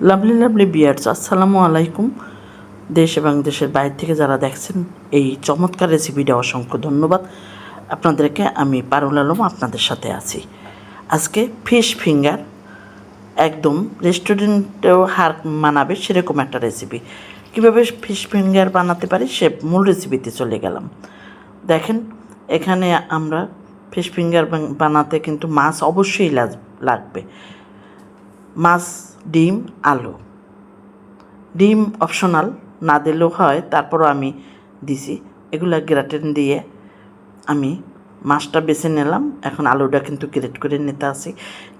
Lovely lovely বিয়ার্স আসসালামু আলাইকুম। দেশ এবং দেশের বাইরে থেকে যারা দেখছেন, এই চমৎকার রেসিপিটা অসংখ্য ধন্যবাদ। আপনাদেরকে আমি পারুল আলম আপনাদের সাথে আছি। আজকে ফিশ ফিঙ্গার একদম রেস্টুরেন্টেও হার মানাবে সেরকম একটা রেসিপি কীভাবে ফিশ ফিঙ্গার বানাতে পারি সে মূল রেসিপিতে চলে গেলাম। দেখেন, এখানে আমরা ফিশ ফিঙ্গার বানাতে কিন্তু মাছ অবশ্যই লাগ- লাগবে। মাছ, ডিম, আলু। ডিম অপশনাল না দিলেও হয়, তারপরও আমি দিছি। এগুলা গ্রাটেন দিয়ে আমি মাছটা বেছে নিলাম। এখন আলুটা কিন্তু গ্রেট করে নিতে আসি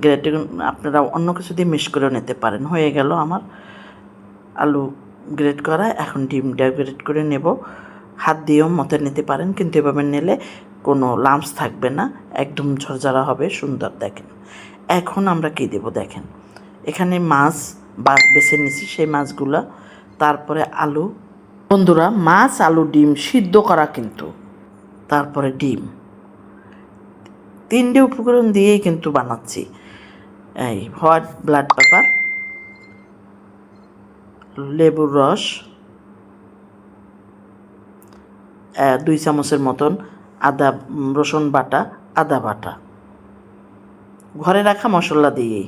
গ্রেটে আপনারা অন্য কিছু দিয়ে মিক্স করেও নিতে পারেন। হয়ে গেল আমার আলু গ্রেট করা। এখন ডিমটা গ্রেট করে নেব। হাত দিয়েও মতে নিতে পারেন, কিন্তু এভাবে নিলে কোনো লাম্পস থাকবে না। একদম ঝরঝরা হবে, সুন্দর দেখেন। এখন আমরা কী দেব দেখেন? এখানে মাছ বাছ বেছে নিছি, সেই মাছগুলো। তারপরে আলু। বন্ধুরা, মাছ, আলু, ডিম সিদ্ধ করা কিন্তু। তারপরে ডিম। তিনটে উপকরণ দিয়েই কিন্তু বানাচ্ছি। এই হোয়াইট ব্লাড পেপার, লেবুর রস দুই চামচের মতন আদা, রসুন বাটা, আদা বাটা। ঘরে রাখা মশলা দিয়েই।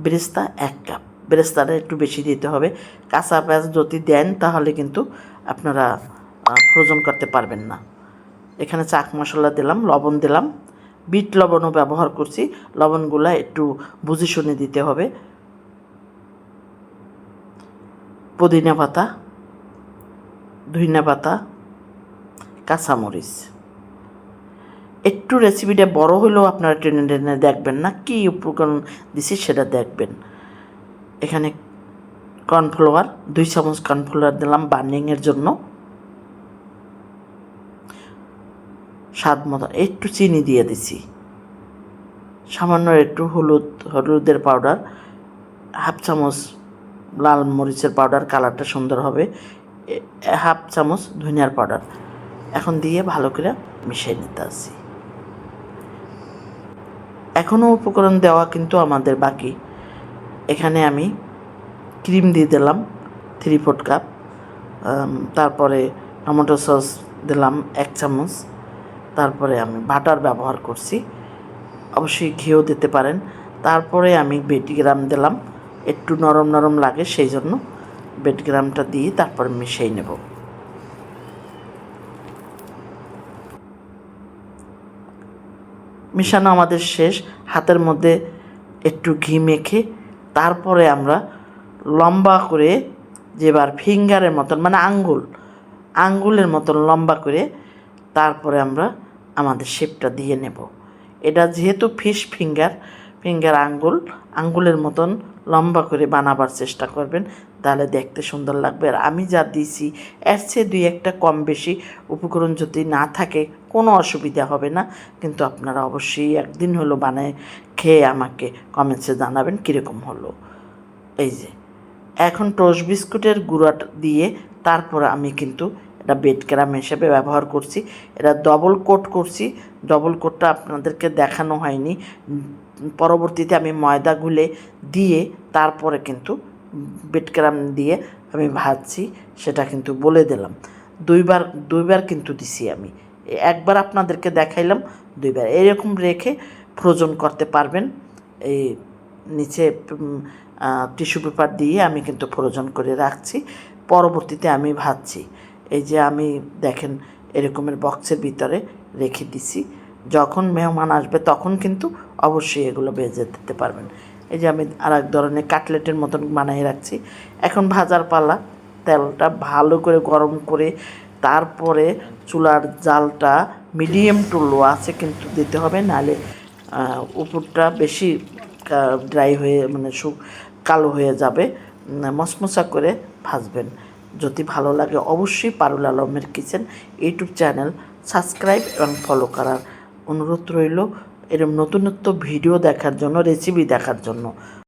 বেরেস্তা এক কাপ বেরেস্তাটা একটু বেশি দিতে হবে। কাঁচা পেঁয়াজ যদি দেন, তাহলে কিন্তু আপনারা ফ্রোজন করতে পারবেন না। এখানে চাক মশলা দিলাম, লবণ দিলাম। বিট লবণও ব্যবহার করছি। লবণগুলা একটু বুঝে শুনে দিতে হবে। পুদিনা পাতা ধইনা পাতা, কাঁচামরিচ। একটু রেসিপিটা বড় হলেও আপনারা টেনে টেনে দেখবেন না, কী উপকরণ দিছি সেটা দেখবেন। এখানে কর্নফ্লাওয়ার, দুই চামচ কর্নফ্লাওয়ার দিলাম বার্নিংয়ের জন্য। স্বাদ মতো একটু চিনি দিয়ে দিছি। সামান্য একটু হলুদ, হলুদের পাউডার হাফ চামচ লাল মরিচের পাউডার কালারটা সুন্দর হবে। হাফ চামচ ধনিয়ার পাউডার এখন দিয়ে ভালো করে মিশিয়ে নিতে আসি এখনও উপকরণ দেওয়া কিন্তু আমাদের বাকি। এখানে আমি ক্রিম দিয়ে দিলাম থ্রি ফোর্থ কাপ তারপরে টমেটো সস দিলাম এক চামচ, তারপরে আমি বাটার ব্যবহার করছি। অবশ্যই ঘিও দিতে পারেন। তারপরে আমি বেটিগ্রাম দিলাম, একটু নরম নরম লাগে, সেই জন্য বেটগ্রামটা দিয়ে তারপরে মিশিয়ে নেব। মিশানো আমাদের শেষ। হাতের মধ্যে একটু ঘি মেখে তারপরে আমরা লম্বা করে যেবার ফিঙ্গারের মতন মানে আঙ্গুল, আঙ্গুলের মতন লম্বা করে তারপরে আমরা আমাদের শেপটা দিয়ে নেব। এটা যেহেতু ফিশ ফিঙ্গার ফিঙ্গার আঙ্গুল, আঙ্গুলের মতন লম্বা করে বানাবার চেষ্টা করবেন, তাহলে দেখতে সুন্দর লাগবে। আর আমি যা দিয়েছি, এর চেয়ে দুই একটা কম বেশি উপকরণ যদি না থাকে কোনো অসুবিধা হবে না। কিন্তু আপনারা অবশ্যই একদিন হলো বানায় খেয়ে আমাকে কমেন্টসে জানাবেন কীরকম হলো। এই যে, এখন টোস্ট বিস্কুটের গুঁড়াটা দিয়ে তারপর আমি কিন্তু এটা বেড ক্যারাম হিসেবে ব্যবহার করছি। এটা ডবল কোট করছি। ডবল কোটটা আপনাদেরকে দেখানো হয়নি। পরবর্তীতে আমি ময়দা গুলে দিয়ে তারপরে কিন্তু বেড ক্যারাম দিয়ে আমি ভাজছি, সেটা কিন্তু বলে দিলাম। দুইবার দুইবার কিন্তু দিছি আমি। একবার আপনাদেরকে দেখাইলাম, দুইবার। এরকম রেখে ফ্রোজন করতে পারবেন। এই নিচে টিস্যু পেপার দিয়ে আমি কিন্তু ফ্রোজন করে রাখছি। পরবর্তীতে আমি ভাজছি। এই যে আমি দেখেন এরকমের বক্সের ভিতরে রেখে দিছি। যখন মেহমান আসবে তখন কিন্তু অবশ্যই এগুলো ভেজে দিতে পারবেন। এই যে আমি আর এক ধরনের কাটলেটের মতন বানিয়ে রাখছি। এখন ভাজার পালা, তেলটা ভালো করে গরম করে তারপরে চুলার জালটা মিডিয়াম টু লো আছে কিন্তু দিতে হবে, নাহলে উপরটা বেশি ড্রাই হয়ে মানে সু, কালো হয়ে যাবে। মচমচা করে ভাজবেন। যদি ভালো লাগে অবশ্যই পারুল আলমের কিচেন ইউটিউব চ্যানেল সাবস্ক্রাইব এবং ফলো করার অনুরোধ রইল। এরকম নতুন নতুন ভিডিও দেখার জন্য রেসিপি দেখার জন্য।